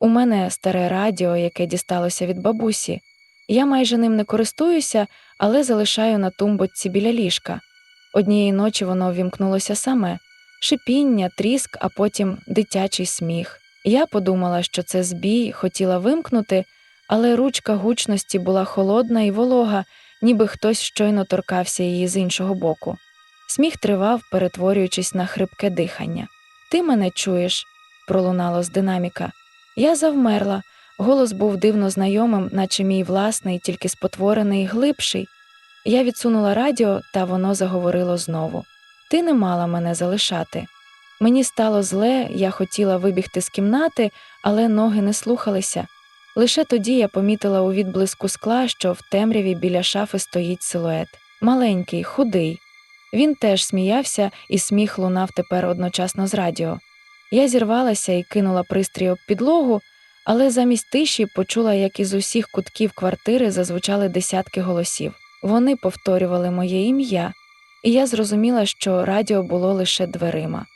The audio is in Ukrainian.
У мене старе радіо, яке дісталося від бабусі. Я майже ним не користуюся, але залишаю на тумбочці біля ліжка. Однієї ночі воно ввімкнулося саме шипіння, тріск, а потім дитячий сміх. Я подумала, що це збій, хотіла вимкнути, але ручка гучності була холодна і волога, ніби хтось щойно торкався її з іншого боку. Сміх тривав, перетворюючись на хрипке дихання. Ти мене чуєш? пролунало з динаміка. Я завмерла. Голос був дивно знайомим, наче мій власний, тільки спотворений, глибший. Я відсунула радіо, та воно заговорило знову. Ти не мала мене залишати. Мені стало зле, я хотіла вибігти з кімнати, але ноги не слухалися. Лише тоді я помітила у відблиску скла, що в темряві біля шафи стоїть силует. Маленький, худий. Він теж сміявся, і сміх лунав тепер одночасно з радіо. Я зірвалася і кинула пристрій об підлогу, але замість тиші почула, як із усіх кутків квартири зазвучали десятки голосів. Вони повторювали моє ім'я, і я зрозуміла, що радіо було лише дверима.